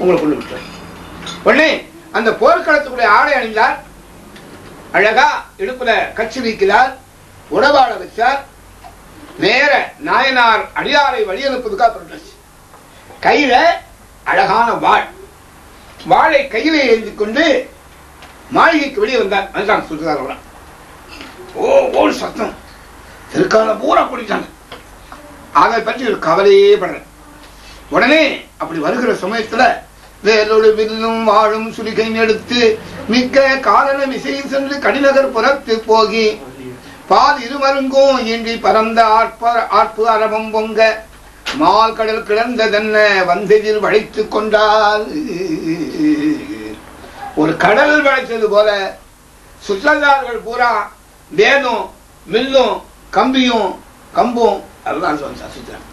உங்களை கொண்டு விட்டார் உடனே அந்த போர்க்களத்துக்குள்ளே ஆடை அணிந்தார். அழகா இடுப்புல கட்சி வைக்கிறார் உடவாட வச்சார். நேர நாயனார் அடியாரை வழி அனுப்புவதுக்காக புரட்டாச்சு கையில அழகான வாழ் வாளை கையில எழுதி கொண்டு மாளிகைக்கு வெளியே வந்தார். அதுதான் சுற்றுதார் ஓ ஓ சத்தம். திருக்கால பூரா குடித்தாங்க அதை பற்றி ஒரு கவலையே படுறேன் உடனே அப்படி வருகிற சமயத்துல வேலோடு வில்லும் வாழும் சுலிகை எடுத்து மிக்க காலன விசை சென்று கடிநகர் புறத்து போகி பால் இருமருங்கும் இன்றி பரந்த ஆற்ப ஆட்பு அரபம் பொங்க மால் கடல் கிடந்ததென்ன வந்ததில் வளைத்து கொண்டால் ஒரு கடல் வளைத்தது போல சுற்றதார்கள் பூரா வேதும் மில்லும் கம்பியும் கம்பும் அதெல்லாம் சொல்ல சுற்றுறாங்க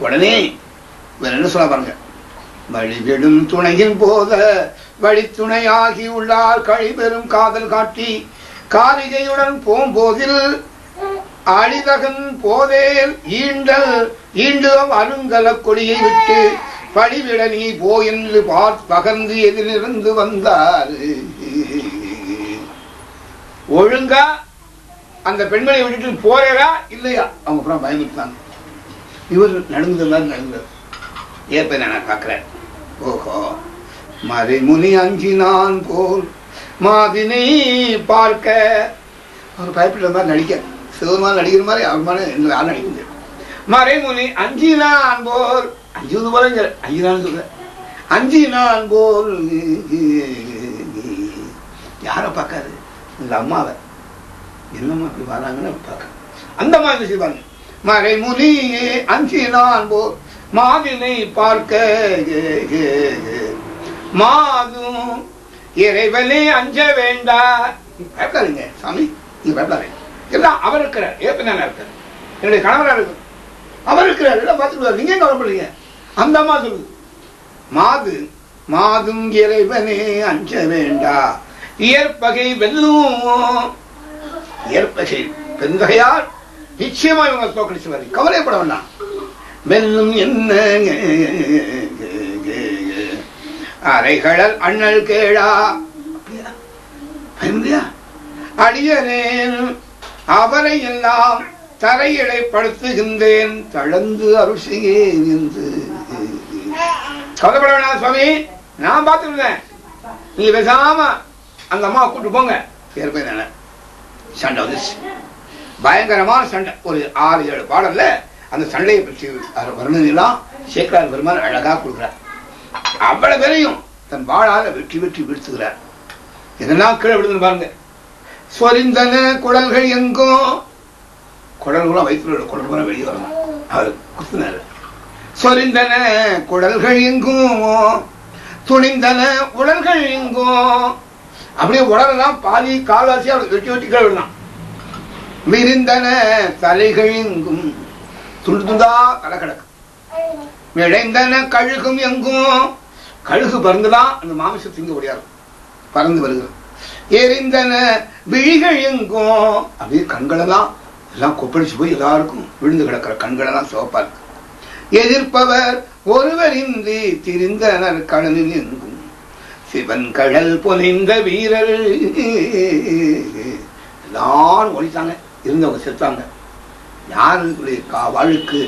உடனே வேற என்ன சொல்ல பாருங்க வழிவிடும் துணையின் போத வழித்துணையாகி உள்ளார் கழிபெறும் காதல் காட்டி காரிகையுடன் போம்போதில் அழிதகன் போதேல் ஈண்டல் ஈண்டுவம் அருங்கல கொடியை விட்டு படிவிட நீ போ என்று பார்த்து பகர்ந்து எதிலிருந்து வந்தார். ஒழுங்கா அந்த பெண்மணியை விட்டுட்டு போறா இல்லையா? அவங்க அப்புறம் பயமுறுத்தாங்க இவர் நடந்தது மாதிரி நடந்தது. ஏற்ப நான் பார்க்கறேன். ஓஹோ மறைமுனி அஞ்சினான் போல் மாதினை பார்க்க. அவர் பயப்படுற மாதிரி நடிக்க. சிவருமான நடிக்கிற மாதிரி அவமான என்ன யாரும் நடிக்க முடியாது மறைமுனி அஞ்சினான் போல் அஞ்சுவது போல அஞ்சினான்னு சொல்ற. அஞ்சினான் போல் யாரை பார்க்காது? இந்த அம்மாவை. என்னம்மா இப்படி வராங்கன்னு பார்க்க. அந்த மாதிரி செய்வாங்க? மறைமுனி அஞ்சினான் போல் மாவினை பார்க்க மாதும் இறைவனே அஞ்ச வேண்டா பயப்படாதீங்க சாமி. நீங்க பயப்படாதீங்க. எல்லாம் அவர் இருக்கிறார். ஏப்பனான இருக்கார் என்னுடைய கணவரா இருக்கு அவர் இருக்கிறார். எல்லாம் பார்த்துட்டு நீங்க கவலைப்படுறீங்க அந்த அம்மா சொல்லுது. மாது மாதும் இறைவனே அஞ்ச வேண்டா இயற்பகை வெல்லும். இயற்பகை பெருந்தகையார் நிச்சயமா இவங்க தோக்கடிச்சு கவலைப்பட வேண்டாம். வெல்லும் என்ன? அரைகளல் அண்ணல் கேடா. பயந்தியா அடியனேன் அவரை எல்லாம் தரையிடைப்படுத்துகின்றேன் தளர்ந்து அருசியே என்று. கவலைப்பட வேணாம் சுவாமி. நான் பார்த்துருந்தேன். நீங்க பேசாம அந்த அம்மா கூட்டு போங்க. ஏற்ப சண்டை வந்துச்சு பயங்கரமான சண்டை. ஒரு ஆறு ஏழு பாடல்ல அந்த சண்டையை பற்றி வர்ணனையெல்லாம் சேக்கரார் பெருமான் அழகா கொடுக்கிறார். அவ்வளவு பேரையும் தன் வாழால வெற்றி வெற்றி வீழ்த்துகிறார். இதெல்லாம் கீழே விடுதுன்னு பாருங்க. சொரிந்தன குடல்கள் எங்கும் குடல்களும் வயிற்றுல குடல்களும் வெளியே வரணும். அவர் குத்துனாரு. சொரிந்தன குடல்கள் எங்கும் துணிந்தன உடல்கள் எங்கும் அப்படியே உடலெல்லாம் பாதி கால்வாசியா வெட்டி வெட்டி கழுவிடலாம் விரிந்தன தலைகள் எங்கும்? துண்டு துண்டா தலை கிடக்கு விளைந்தன கழுகும் எங்கும். கழுகு பறந்துதான் அந்த மாமிசம் திங்க ஓடியாரு பறந்து வருகிறது. எரிந்தன விழிகள் எங்கும். அப்படியே கண்களெல்லாம் எல்லாம் கொப்பளிச்சு போய் எல்லாருக்கும் விழுந்து கிடக்கிற கண்களெல்லாம் சிவப்பா இருக்கு. எதிர்ப்பவர் ஒருவரின்றி திரிந்தனர் கடலில் எங்கும். சிவன் கடல் பொனிந்த வீரர் எல்லாரும் ஒழித்தாங்க இருந்தவங்க செத்தாங்க. யாருடைய வாழ்க்கு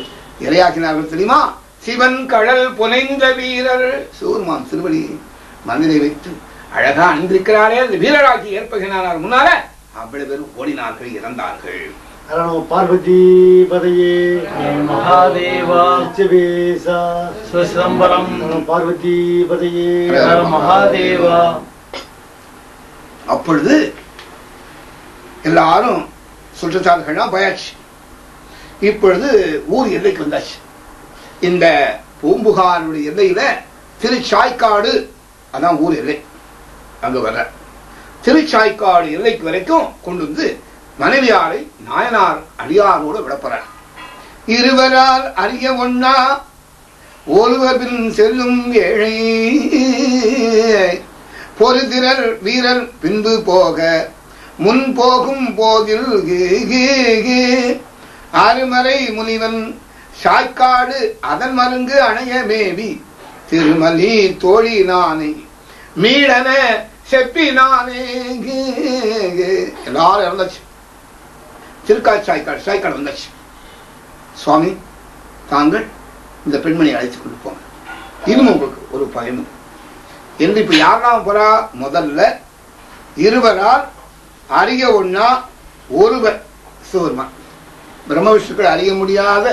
இரையாக்கினார்கள் தெரியுமா? சிவன் கடல் புனைந்த வீரர். சூர்மான் திருவடி மனதிலை வைத்து அழகா அணிந்திருக்கிறாரே அந்த வீரராக்கி ஏற்பகினார் முன்னால. அவ்வளவு பேரும் ஓடினார்கள் இறந்தார்கள். பார்வதி பதையே. மகாதேவா. பார்வதி பதையே. மகாதேவா. அப்பொழுது எல்லாரும் சுற்றத்தார்கள்லாம் போயாச்சு. இப்பொழுது ஊர் எல்லைக்கு வந்தாச்சு. இந்த பூம்புகாருடைய எல்லையில திருச்சாய்க்காடு அதான் ஊர் எல்லை. அங்க வர்ற. திருச்சாய்க்காடு எல்லைக்கு வரைக்கும் கொண்டு வந்து மனைவியாரை நாயனார் அடியாரோட விடப்பறார். இருவரால் அறிய ஒன்னா ஒருவர் பின் செல்லும் ஏழை. பொருதிரர் வீரர் பின்பு போக முன் போகும் போதில் ஆறுமறை முனிவன் சாய்க்காடு அதன் மருங்கு அணைய மேவி. திருமலி தோழி நானே மீளன செப்பி நானே. எல்லாரும் இறந்தாச்சு. திருக்காய் சாய்க்காடு சாய்க்காடு வந்தாச்சு. சுவாமி தாங்கள் இந்த பெண்மணியை அழைத்து கொண்டு போங்க. இன்னும் உங்களுக்கு ஒரு பயனும் என்று இப்ப யாரெல்லாம் போறா? முதல்ல இருவரால் அறிய ஒன்னா ஒருவர் சிவருமான் பிரம்ம விஷ்ணுக்கள் அறிய முடியாத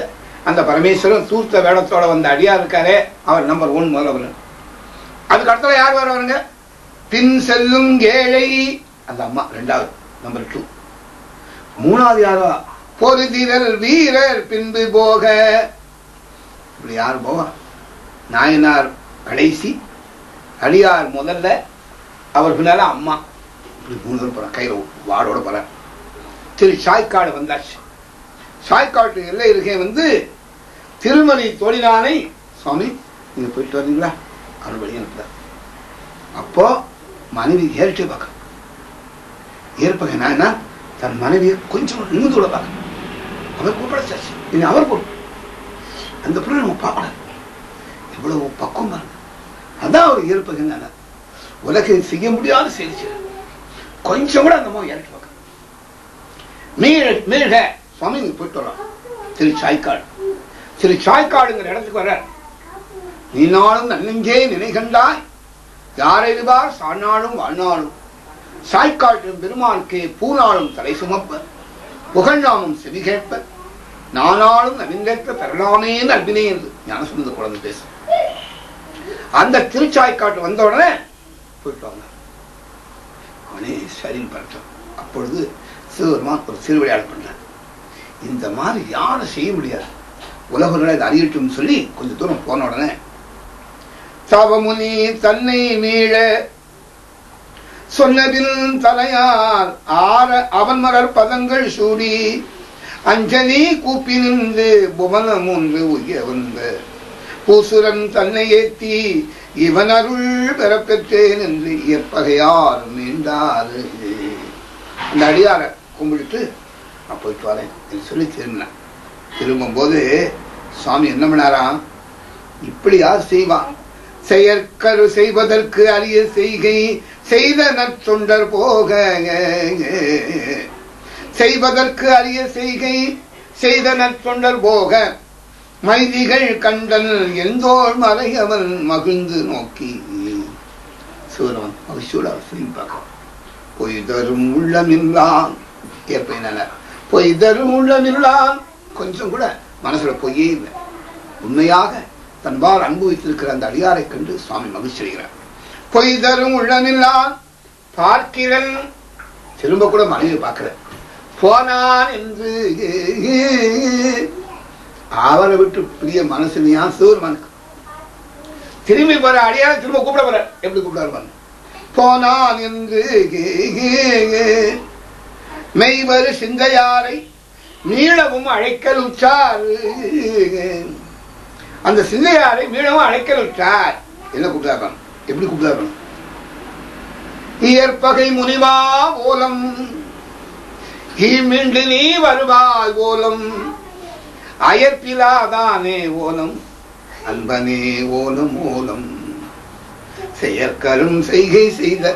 அந்த பரமேஸ்வரன் தூர்த்த வேடத்தோட வந்த அடியா இருக்காரே அவர் நம்பர் ஒன் முதல்வர். அதுக்கு அடுத்தது யார் வருவாருங்க? பின் செல்லும் கேழை. அந்த அம்மா ரெண்டாவது நம்பர் டூ மூணாவது யாரா பொருதிரல் வீரர் பின்பு போக. இப்படி யார் போவா? நாயனார் கடைசி அடியார் முதல்ல அவர் பின்னால அம்மா. இப்படி மூணு பேர் போறான் கையில வாடோட போறார் திரு சாய்க்காடு வந்தாச்சு. சாய்க்காட்டு எல்லை இருக்கே வந்து திருமணி தோழினானை சுவாமி நீங்க போயிட்டு வர்றீங்களா அவர் வழி அனுப்புறார். அப்போ மனைவி ஏறிட்டே பார்க்க ஏற்பக என்னன்னா தன் மனைவியை கொஞ்சம் இன்னும் கூட பார்க்க அவர் கூப்பிடாச்சு இனி அவர் கூப்பிடு. அந்த பொருளை நம்ம பார்க்கணும் எவ்வளவு பக்குவம் பாருங்க அதான் அவர் ஏற்பகுங்க உலகில் செய்ய முடியாத செய்தி கொஞ்சம் கூட அந்த மாதிரி இறக்கி பார்க்க மீழ மீழ சுவாமி இங்க போயிட்டு வரலாம் திரு சாய்க்காடு. திரு சாய்க்காடுங்கிற இடத்துக்கு வர்றார். நீ நாளும் நன்னெஞ்சே நினைகண்டாய் யாரெழுவார் சாநாளும் வாழ்நாளும். சாய்க்காட்டும் பெருமானுக்கே பூநாளும் தலை சுமப்ப புகழ்நாமும் செவி கேட்ப நானாலும் நவிந்தேற்ற பெறலாமே நல்வினே என்று ஞானசுந்த குழந்தை பேசும். அந்த திருச்சாய்க்காட்டு வந்த உடனே போயிட்டு வாங்க. அவனே சரின்னு பார்த்தோம் அப்பொழுது சிவபெருமான் ஒரு திருவிளையாடல் பண்ணார் இந்த மாதிரி யாரும் செய்ய முடியாது. உலகங்களை இதை அறியட்டும் சொல்லி கொஞ்ச தூரம் போன உடனே தவமுனி தன்னை மீள சொன்னதில் தலையார் ஆற அவன் மலர் பதங்கள் சூடி அஞ்சலி கூப்பி நின்று புவனம் ஒன்று உய்ய வந்த பூசுரன் தன்னை ஏத்தி இவன் அருள் பெறப்பெற்றேன் என்று எப்பகையார் மீண்டாரு அந்த அடியாரை கும்பிட்டு நான் போயிட்டு வரேன் என்று சொல்லி திரும்பினேன். திரும்பும்போது சுவாமி என்ன பண்ணாராம்? இப்படியா செய்வான் செயற்கரு செய்வதற்கு அரிய செய்கை செய்த நற்சொண்டர் போக செய்வதற்கு அரிய செய்கை செய்த நற்சொண்டர் போக மைதிகள் கண்டன் எந்தோள் மறையவன் மகிழ்ந்து நோக்கி. சிவரவன் மகிழ்ச்சியோட அவர் பார்க்க பொய் தரும் உள்ளமில்லான் ஏற்ப பொய் தரும் உள்ளமில்லான் கொஞ்சம் கூட மனசுல பொய்யே இல்லை. உண்மையாக தன்பால் அனுபவித்திருக்கிற அந்த அடியாரை கண்டு சுவாமி மகிழ்ச்சி அடைகிறார். பொய் தரும் உள்ளமில்லான் பார்க்கிறன். திரும்ப கூட மனைவி பார்க்கிற போனான் என்று அவரை விட்டு பிரிய மனசுலையா சிவருமானுக்கு திரும்பி போற அடியார திரும்ப கூப்பிட போற. எப்படி கூப்பிடாரு போனான் என்று மெய்வரு சிங்கையாரை மீளவும் அழைக்கல் உற்றார் அந்த சிங்கையாரை மீளவும் அழைக்கல் உற்றார் என்ன கூப்பிட்டாரு எப்படி கூப்பிட்டாரு இயற்பகை முனிவா ஓலம் மீண்டு நீ வருவாய் ஓலம் அயற்பிலாதானே ஓலம் அன்பனே ஓலம் ஓலம் செயற்கரும் செய்கை செய்த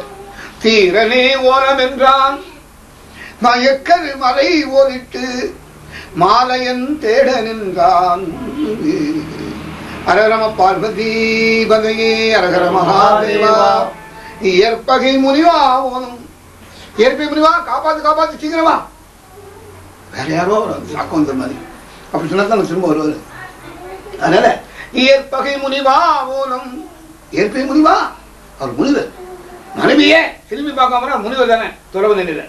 தீரனே ஓலம் என்றான் மயக்கரு மலை ஓரிட்டு மாலையன் தேட நின்றான். அரகரம பார்வதி பதையே அரகர மகாதேவா. இயற்பகை முனிவா ஓலம் இயற்பை முனிவா காப்பாத்து காப்பாத்து சீக்கிரமா வேற யாரோ சாக்கம் வந்த மாதிரி. அப்படி சொன்னா தான் திரும்ப வருவாரு. அதனால இயற்பகை முனிவா ஓலம் இயற்பை முனிவா? அவர் முனிவர். மனைவியே திரும்பி பார்க்காம முனிவர் தானே தொடர்பு நிலையில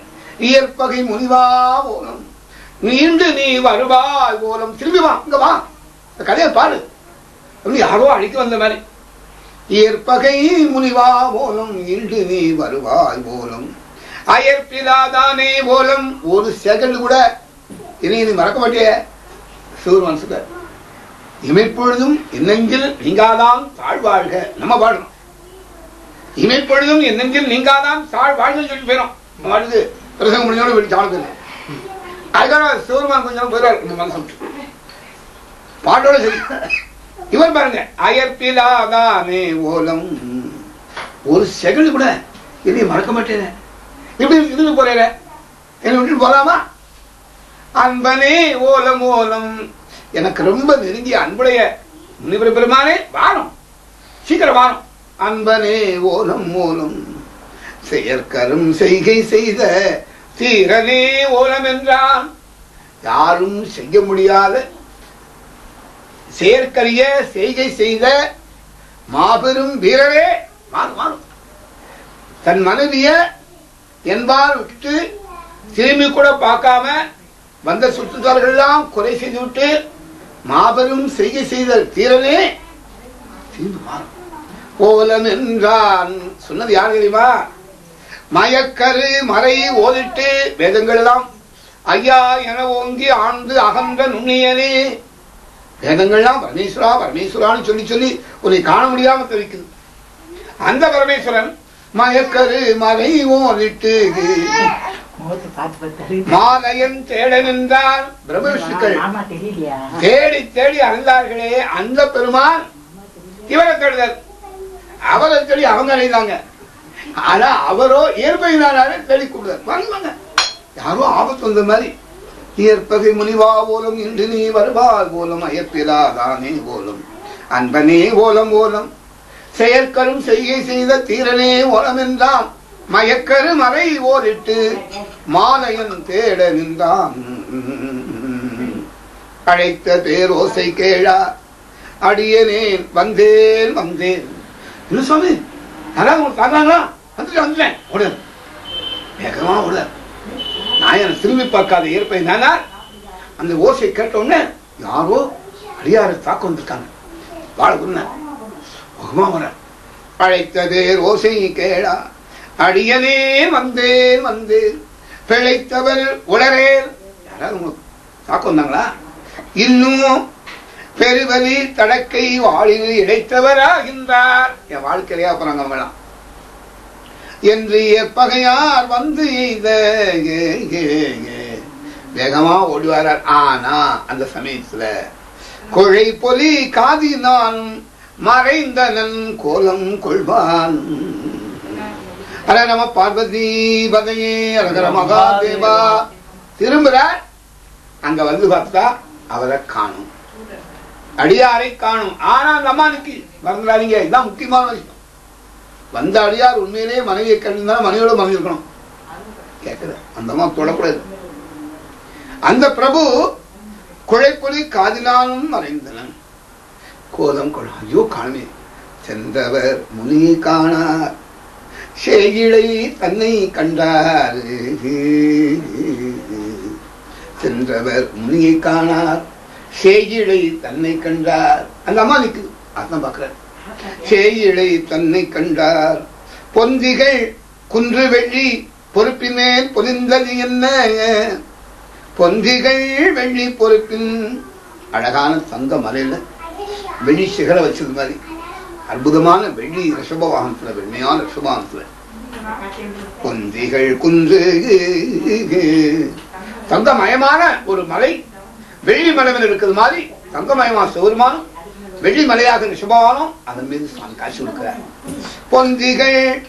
இயற்பகை முனிவா ஓலம் நீண்டு நீ வருவாய் ஓலம் திரும்பி வா இங்க வா. இந்த கதையை பாரு. யாரோ அழைக்க வந்த மாதிரி. இயற்பகை முனிவா ஓலம் இன்று நீ வருவாய் ஓலம் அயற்பிலாதானே ஓலம் ஒரு செகண்ட் கூட. இனி நீ மறக்க மாட்டிய. சிவர் மனசுல இமைப்பொழுதும் என்னெஞ்சில் நீங்காதான் தாழ்வாழ்க நம்ம பாடணும். இமைப்பொழுதும் என்னெஞ்சில் நீங்காதான் தாழ் சொல்லி போயிடும். வாழ்ந்து பிரசங்கம் முடிஞ்சோட வீட்டு சாணம் போயிடும் அதுக்காக சிவருமான் கொஞ்சம் போயிடுவார். இந்த மனசம் பாட்டோட சரி. இவர் பாருங்க அயற்பிலாதானே ஓலம். ஒரு செகண்ட் கூட இதை மறக்க மாட்டேன். இப்படி இருந்து போறேன்? என்ன விட்டு போலாமா? அன்பனே ஓலம் ஓலம். எனக்கு ரொம்ப நெருங்கிய அன்புடைய முனிவர் பெருமானே வாரம். சீக்கிரம் வாரம். அன்பனே ஓலம் ஓலம். செயற்கரும் செய்கை செய்த தீரனே ஓலம் என்றான் யாரும் செய்ய முடியாத செயற்கரிய செய்கை செய்த மாபெரும் வீரரே. மாறும் மாறும் தன் மனைவிய என்பார் விட்டு திரும்பி கூட பார்க்காம வந்த சுற்றுத்தார்கள் எல்லாம் செய்து விட்டு மாபெரும் செய்கை செய்த தீரனே. திரும்பி மாறும். ஓலம் என்றான் சொன்னது யார் தெரியுமா? மயக்கரு மறை ஓதிட்டு வேதங்கள் எல்லாம் ஐயா என ஓங்கி ஆழ்ந்து அகன்ற நுண்ணியனே வேதங்கள்லாம் பரமேஸ்வரா பரமேஸ்வரான்னு சொல்லி சொல்லி உன்னை காண முடியாம தவிக்குது. அந்த பரமேஸ்வரன் மயக்கரு மறை ஓதிட்டு மாலையன் தேட நின்றார். பிரம்மவிஷ்ணுக்கள் தேடி தேடி அழுந்தார்களே அந்த பெருமான். இவரை தேடுதல். அவரை தேடி அவங்க அடைந்தாங்க. ஆனா அவரோ இயற்பகையினாலே தேடி கொடுத்தார் வாங்க வாங்க. யாரோ ஆபத்து வந்த மாதிரி. இயற்பகை முனிவா போலும் இன்று நீ வருவார் போலும் அயற்பிலாதானே போலும். அன்பனே ஓலம் ஓலம். செயற்கரும் செய்கை செய்த தீரனே ஓலம் என்றான் மயக்கரு மறை ஓரிட்டு மாலையன் தேட நின்றான். அழைத்த பேரோசை கேழா அடியனேன் வந்தேன் வந்தேன். என்ன சுவாமி? யாராவது உங்களுக்கு பார்க்கறாங்களா? வந்துட்டேன் வந்துட்டேன் ஓடு. வேகமா ஓடு. நாயனை திரும்பி பார்க்காத ஏற்பை நானா? அந்த ஓசை கேட்டவுடனே யாரோ அடியாரை தாக்க வந்திருக்காங்க. வாழ உன்ன முகமா வர. அழைத்த ஓசை கேடா. அடியனே வந்தேன் வந்தேன் பிழைத்தவர் உளரேல். யாராவது உங்களுக்கு தாக்க வந்தாங்களா? இன்னும் பெருவலி தடக்கை வாழில் இழைத்தவராகின்றார் என் வாழ்க்கையிலேயே அப்புறம் அவங்களாம் என்று எப்பகையார் வந்து எய்த ஏ, ஏ, வேகமா ஆனா அந்த சமயத்துல கொழை பொலி காதி நான் மறைந்தனன் கோலம் கொள்வான். அர நம பார்வதி பதையே அரகர மகாதேவா. திரும்புறார். அங்க வந்து பார்த்தா அவரை காணும். அடியாரை காணும். ஆனா அந்த அம்மானுக்கு மறந்துடாதீங்க. இதுதான் முக்கியமான விஷயம். வந்த அடியார் உண்மையிலேயே மனைவியை கண்டிருந்தா மனைவியோட மனைவி இருக்கணும். கேட்குது அந்த அம்மா தொடக்கூடாது. அந்த பிரபு குழைப்பொலி காதினாலும் மறைந்தனன் கோலம் கொள் ஐயோ காணமே. சென்றவர் முனியை காணார். சேயிழை தன்னை கண்டார். சென்றவர் முனியை காணார். சேயிழை தன்னை கண்டார். அந்த அம்மா நிக்குது. அதான் பாக்குறார் சேயிழை தன்னை கண்டார். பொந்திகள் குன்று வெள்ளி பொறுப்பினேன் பொலிந்தது என்ன? பொந்திகள் வெள்ளி பொறுப்பின் அழகான தங்க மலையில வெள்ளி சிகர வச்சது மாதிரி. அற்புதமான வெள்ளி ரிஷப வாகனத்துல வெண்மையான ரிஷப வாகனத்துல பொந்திகள் குன்று தங்கமயமான ஒரு மலை. வெள்ளி மலைவில் இருக்கிறது மாதிரி தங்கமயமான சிவருமானம் வெள்ளி மலையாக ரிஷபவானம் அதன் மீது சுவாமி காட்சி கொடுக்கிறார். பொந்திகள்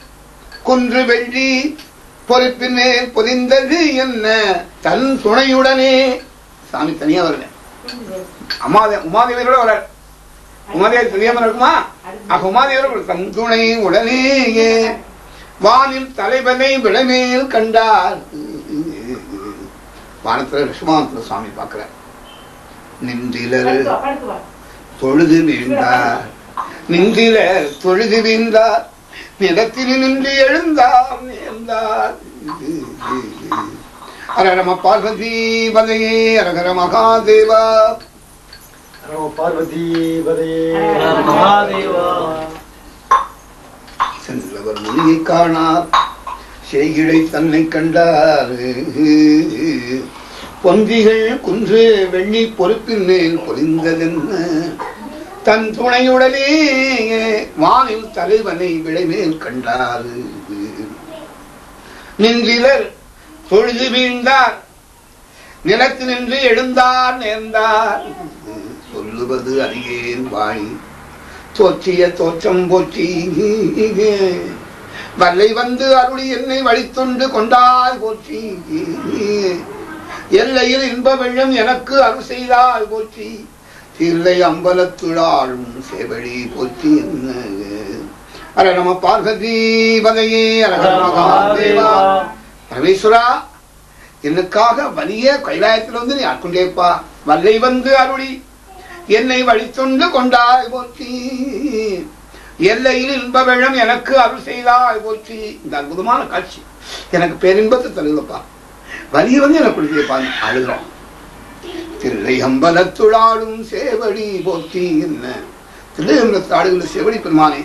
குன்று வெள்ளி பொறுப்பினே பொதிந்தது என்ன? தன் துணையுடனே. சாமி தனியா வருங்க. அம்மாதே உமாதேவியோட வர உமாதேவி தெரியாம இருக்குமா? அப்ப உமாதேவியோட தன் துணை உடனேயே வானில் தலைவனை விளமேல் கண்டார். வானத்துல ரிஷமானத்துல சுவாமி பார்க்கிறார். நின்றிலர். தொழுது வீழ்ந்தார் நின்றிலர் தொழுது வீழ்ந்தார் நிலத்தில் நின்று எழுந்தார் நேர்ந்தார் அரகரம பார்வதி பதையே அரகர மகாதேவா. பார்வதி சென்றவர் முனியை காணார். செய்கிழை தன்னை கண்டார். பொந்திகள் குன்று வெள்ளி பொறுப்பின் மேல் தன் துணையுடனே வானில் தலைவனை விளைமேல் கண்டார். நின்றிலர் தொழுது வீழ்ந்தார். நிலத்து நின்று எழுந்தார் நேர்ந்தார். சொல்லுவது அறியேன் வாய். தோற்றிய தோற்றம் போற்றி. வல்லை வந்து அருளி என்னை வழித்தொண்டு கொண்டார் போற்றி. எல்லையில் இன்ப வெள்ளம் எனக்கு அருள் செய்தாய் போற்றி. தில்லை அம்பலத்துளாளும் செவழி போற்றி அர நம பார்வதி பதையே அரகர மகாதேவா. பரமேஸ்வரா எனக்காக வலிய கைலாயத்தில் வந்து நீ ஆட்கொண்டேப்பா. வல்லை வந்து அருளி. என்னை வழித்தொண்டு கொண்டாய் போற்றி. எல்லையில் இன்ப வெள்ளம் எனக்கு அருள் செய்தாய் போற்றி. இந்த அற்புதமான காட்சி. எனக்கு பேரின்பத்தை தருகிறப்பா வலிய வந்து எனக்கு கொடுத்தியப்பா அழுகிறோம் தில்லை அம்பலத்துளாடும் சேவடி போத்தி என்ன? தில்லை ஆடுகிற சேவடி பெருமானே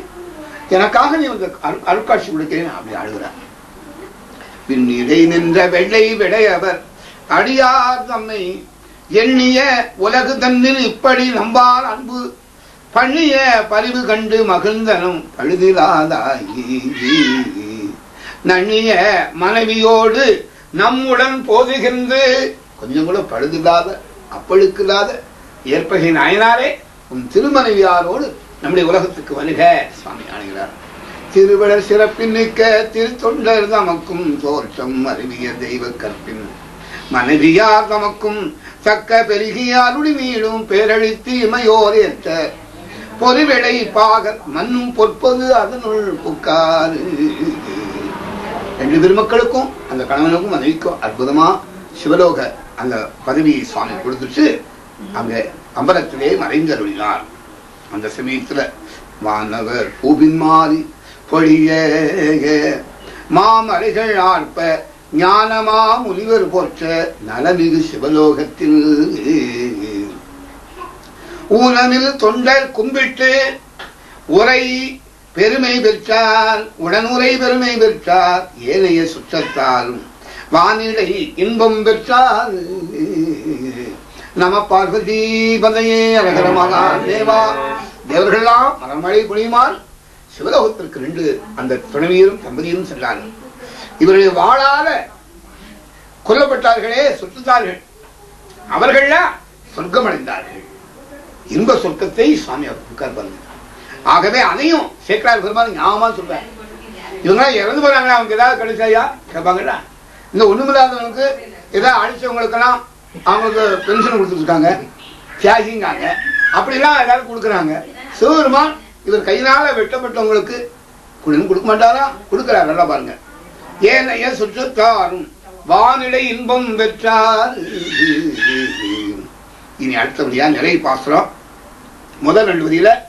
எனக்காக நீ வந்து அருட்காட்சி கொடுக்கிறேன் அப்படி அழுகிறார் பின்னிடை நின்ற வெள்ளை விடையவர் அடியார் தம்மை எண்ணிய உலகு தன்னில் இப்படி நம்பார் அன்பு பண்ணிய பரிவு கண்டு மகிழ்ந்தனும் பழுதிலாதாயி நன்னிய மனைவியோடு நம்முடன் போதுகின்று. கொஞ்சம் கூட பழுதில்லாத அப்பழுக்கில்லாத ஏற்பகை நாயனாரே உன் திருமனைவியாரோடு நம்முடைய உலகத்துக்கு வருக சுவாமி ஆணைகிறார் திருவிழர் சிறப்பின் மிக்க திருத்தொண்டர் தமக்கும் தோற்றம் அறிவிய தெய்வ கற்பின் மனைவியார் தமக்கும் தக்க பெருகியாருடி மீளும் பேரழித்து இமையோர் ஏற்ற. பொறிவிளை பாகர் மண்ணும் பொற்பது அதனுள் புக்காது ரெண்டு பெருமக்களுக்கும் அந்த கணவனுக்கும் மனைவிக்கும் அற்புதமா சிவலோக அந்த பதவி சுவாமி கொடுத்துட்டு அங்க அம்பலத்திலே மறைந்தருளினார் அந்த சமயத்துல வானவர் பூவின் மாறி பொழிய மாமலைகள் ஆர்ப்ப ஞானமா முனிவர் போற்ற நலமிகு சிவலோகத்தில். ஊனமில் தொண்டர் கும்பிட்டு உரை பெருமை பெற்றார் உடனுரை பெருமை பெற்றார் ஏனைய சுற்றத்தாலும். வானிலை இன்பம் பெற்றார். நம பார்வதி பதையே அரகரமாக தேவா தேவர்கள்லாம் மரமழை பொழியுமாறு சிவலோகத்திற்கு ரெண்டு அந்த துணைவியரும் தம்பதியும் சென்றார்கள். இவர்கள் வாழாத கொல்லப்பட்டார்களே சுற்றுத்தார்கள் அவர்கள்லாம் சொர்க்கம் அடைந்தார்கள் இன்ப சொர்க்கத்தை சுவாமி அவர் கொடுக்கார் ஆகவே அதையும் சேக்கரார் பெருமாள் ஞாபகமாக சொல்றார். இவங்களாம் இறந்து போறாங்களா? அவங்க ஏதாவது கிடைச்சாயா கேட்பாங்களா இந்த ஒண்ணுமில்லாதவங்களுக்கு ஏதாவது அடிச்சவங்களுக்கெல்லாம் அவங்களுக்கு பென்ஷன் கொடுத்துருக்காங்க தியாகிங்காங்க அப்படிலாம் ஏதாவது கொடுக்குறாங்க. சிவபெருமான் இவர் கையினால வெட்டப்பட்டவங்களுக்கு கொடுன்னு கொடுக்க மாட்டாரா? கொடுக்குறாரு. நல்லா பாருங்க. ஏனைய சுற்றுத்தாரும் வானிலை இன்பம் பெற்றார். இனி அடுத்தபடியா நிறை பாசுரம். முதல் ரெண்டு வரியில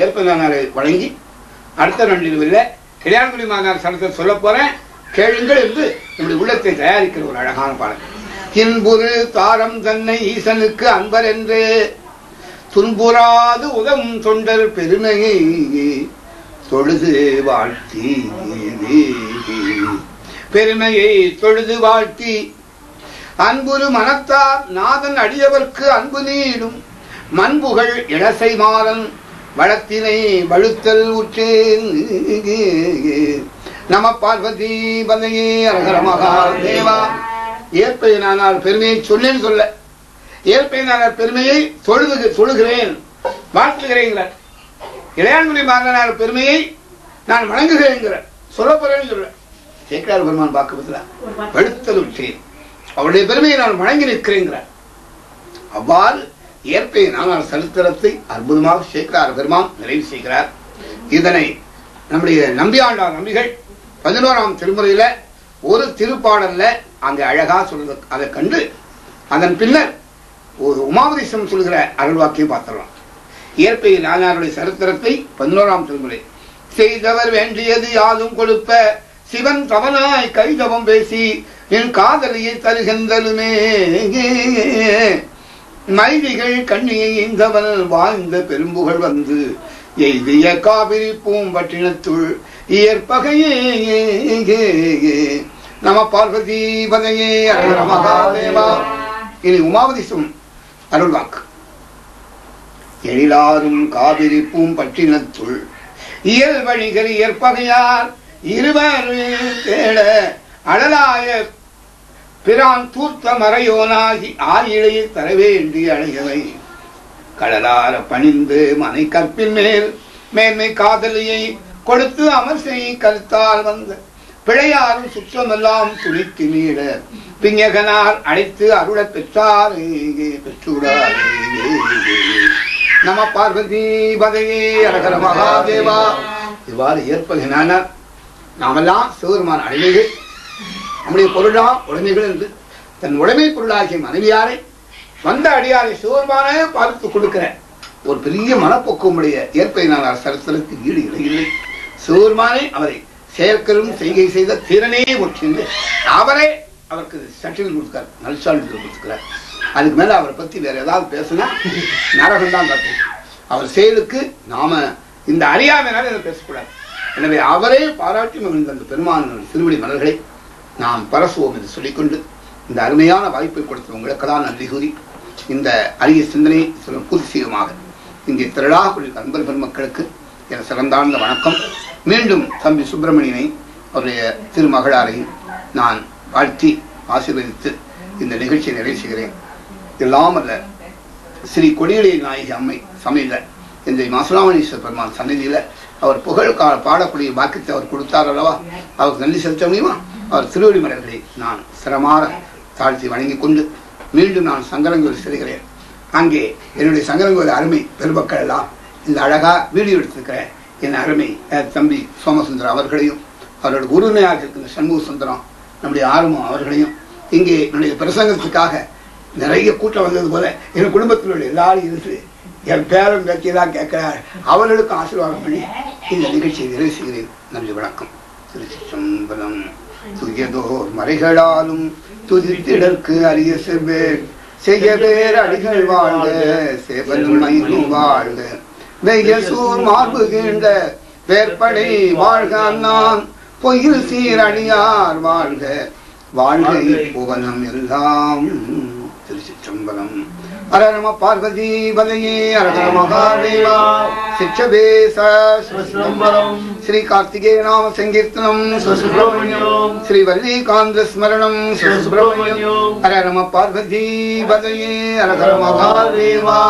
ஏற்பனாரை வழங்கி அடுத்த ரெண்டு உள்ள கல்யாணகுடி மாநாடு சடத்தை சொல்ல போறேன். கேளுங்கள் என்று நம்முடைய உள்ளத்தை தயாரிக்கிற ஒரு அழகான பாடல். இன்புறு தாரம் தன்னை ஈசனுக்கு அன்பர் என்று துன்புறாது உதம் தொண்டர் பெருமையை தொழுது வாழ்த்தி பெருமையை தொழுது வாழ்த்தி அன்புரு மனத்தார் நாதன் அடியவர்க்கு அன்பு நீடும். மண்புகழ் இளசை மாறன் வளத்தினை வழுத்தல் உற்றேன் நம பார்வதி பதையே அரகர மகாதேவா. ஏற்பையனானார் பெருமையை சொல்லேன்னு சொல்ல. ஏற்பையனானார் பெருமையை தொழுது தொழுகிறேன். வாழ்த்துகிறேங்கிறார் இளையான்குடி மாறனார் பெருமையை நான் வணங்குகிறேங்கிறார் சொல்ல. போறேன்னு சொல்ல சேக்கரார் பெருமான் பார்க்க வழுத்தல் உற்றேன். அவருடைய பெருமையை நான் வணங்கி நிற்கிறேங்கிறார் அவ்வாறு இயற்கை நாங்கள் சரித்திரத்தை அற்புதமாக சேர்க்கிறார் பெருமான் நிறைவு செய்கிறார். இதனை நம்முடைய நம்பியாண்டார் நம்பிகள் பதினோராம் திருமுறையில ஒரு திருப்பாடல்ல அங்கே அழகா சொல்ற அதை கண்டு அதன் பின்னர் ஒரு உமாபதேசம் சொல்கிற அருள்வாக்கையும் பார்த்துடலாம். இயற்கை நானாருடைய சரித்திரத்தை பதினோராம் திருமுறை. செய்தவர் வேண்டியது யாதும் கொடுப்ப சிவன் தவனாய் கைதவம் பேசி என் காதலியை தருகின்றலுமே மைதிகள் கண்ணியை இந்தவன் வாழ்ந்த பெரும்புகள் வந்து எய்திய காவிரி பூம்பட்டினத்துள் இயற்பகையே நம பார்வதி பதையே அருள் மகாதேவா. இனி உமாவதிசும் அருள்வாக்கு. எழிலாரும் காவிரி பூம்பட்டினத்துள் இயல் வழிகள் இயற்பகையார் இருவர் தேட அழலாய பிரான் தூர்த்த மறையோனாகி ஆயிழையை தரவேண்டி அழையவை கடலார பணிந்து மனை கற்பின் மேல் மேன்மை காதலியை கொடுத்து அமர் செய் கருத்தால் வந்த பிழையாரும் சுற்றமெல்லாம் துணித்து மீட பிஞகனார் அழைத்து அருளப் பெற்றார் பெற்றுடார் நம பார்வதி பதையே அரகர மகாதேவா. இவ்வாறு ஏற்பகினான நாமெல்லாம் சிவருமான அடிமைகள் நம்முடைய பொருளா உடைமைகள் என்று தன் உடைமை பொருளாகிய மனைவியாரை வந்த அடியாரை சிவருமான பார்த்து கொடுக்கிற ஒரு பெரிய மனப்போக்கமுடைய ஏற்பதினார் சரித்திரத்துக்கு ஈடு இல்லை சோர்மானே அவரை செயற்கரும் செய்கை செய்த திறனே ஒற்றிருந்து அவரே அவருக்கு சர்டிபிகேட் கொடுத்தார் நல்சான்றிதழ் கொடுத்துக்கிறார் அதுக்கு மேல அவரை பத்தி வேற ஏதாவது பேசுனா நரகம் தான் கட்டும் அவர் செயலுக்கு நாம இந்த அறியாமையினால இதை பேசக்கூடாது. எனவே அவரே பாராட்டி மகிழ்ந்த அந்த பெருமான் திருவடி மலர்களை நாம் பரசுவோம் என்று சொல்லிக்கொண்டு இந்த அருமையான வாய்ப்பை கொடுத்தவங்களுக்கு தான் நன்றி கூறி இந்த அரிய சிந்தனை சொல்லும் பூர்த்தியமாக இங்கே திரளாக கொண்டிருக்க அன்பர் பெருமக்களுக்கு என சிறந்தாழ்ந்த வணக்கம். மீண்டும் தம்பி சுப்பிரமணியனை அவருடைய திருமகளாரையும் நான் வாழ்த்தி ஆசீர்வதித்து இந்த நிகழ்ச்சியை நிறைவு செய்கிறேன். எல்லாம் அல்ல ஸ்ரீ கொடியலை நாயகி அம்மை சமையல இந்த மாசுலாமணீஸ்வர பெருமான் சன்னதியில் அவர் புகழ் கா பாடக்கூடிய பாக்கியத்தை அவர் கொடுத்தார் அல்லவா? அவருக்கு நன்றி செலுத்த முடியுமா? அவர் திருவடி மலர்களை நான் சிரமார தாழ்த்தி வணங்கிக் கொண்டு மீண்டும் நான் சங்கரங்கோவில் செல்கிறேன். அங்கே என்னுடைய சங்கரங்கோவில் அருமை பெருமக்கள் எல்லாம் இந்த அழகா வீடியோ எடுத்திருக்கிற என் அருமை தம்பி சோமசுந்தரம் அவர்களையும் அவரோட உறுதுணையாக இருக்கிற சண்முக சுந்தரம் நம்முடைய ஆர்வம் அவர்களையும் இங்கே என்னுடைய பிரசங்கத்துக்காக நிறைய கூட்டம் வந்தது போல என் குடும்பத்தில் உள்ள எல்லாரும் இருந்து என் பேரன் பேச்சியெல்லாம் கேட்கிறார். அவர்களுக்கும் ஆசீர்வாதம் பண்ணி இந்த நிகழ்ச்சியை நிறைவு செய்கிறேன். நன்றி வணக்கம். திருச்சிற்றம்பலம். துயதோர் மறைகளாலும் துதித்திடற்கு அரிய செவ்வேர் செய்ய பேர் அடிகள் வாழ்க சேவலும் மயிலும் வாழ்க. வெய்ய சூர் மார்பு கீண்ட வேற்படை வாழ்க அண்ணான் பொய்யில் சீரணியார் வாழ்க. வாழ்க புவனம் எல்லாம் திருச்சிற்றம்பலம். ஹர நம பார்வதி பதையே அரகர மகாதேவா சிற்றபேச சுஸ்ரம்பரம் ஸ்ரீ கார்த்திகே நாம சங்கீர்த்தனம் சுசுப்ரமணியம் ஸ்ரீ வல்லிகாந்த ஸ்மரணம் சுப்பிரமணியம் சுசுப்ரமணியம் ஹர நம பார்வதி பதையே அரகர மகாதேவா